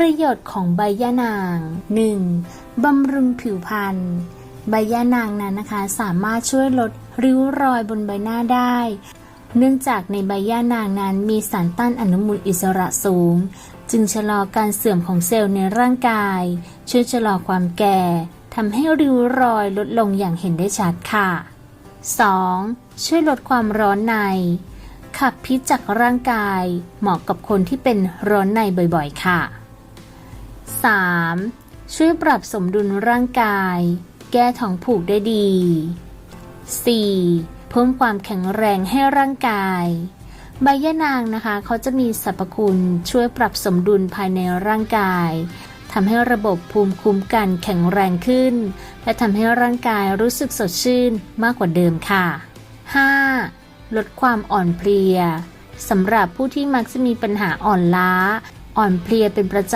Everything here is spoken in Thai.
ประโยชน์ของใบย่านาง 1. บำรุงผิวพรรณใบย่านางนั้นนะคะ สามารถช่วยลดริ้วรอยบนใบหน้าได้ เนื่องจากในใบย่านางนั้นมีสารต้านอนุมูลอิสระสูง จึงชะลอการเสื่อมของเซลล์ในร่างกาย ช่วยชะลอความแก่ทำให้ริ้วรอยลดลงอย่างเห็นได้ชัดค่ะ 2. ช่วยลดความร้อนใน ขับพิษจากร่างกาย เหมาะกับคนที่เป็นร้อนในบ่อยๆ ค่ะ 3. ช่วยปรับสมดุลร่างกาย แก้ท้องผูกได้ดี 4. เพิ่มความแข็งแรงให้ร่างกาย ใบยะนางนะคะ เขาจะมีสรรพคุณช่วยปรับสมดุลภายในร่างกายทำให้ระบบภูมิคุ้มกันแข็งแรงขึ้น และทำให้ร่างกายรู้สึกสดชื่นมากกว่าเดิมค่ะ 5. ลดความอ่อนเพลียสำหรับผู้ที่มักจะมีปัญหาอ่อนล้า อ่อนเพลียเป็นประจ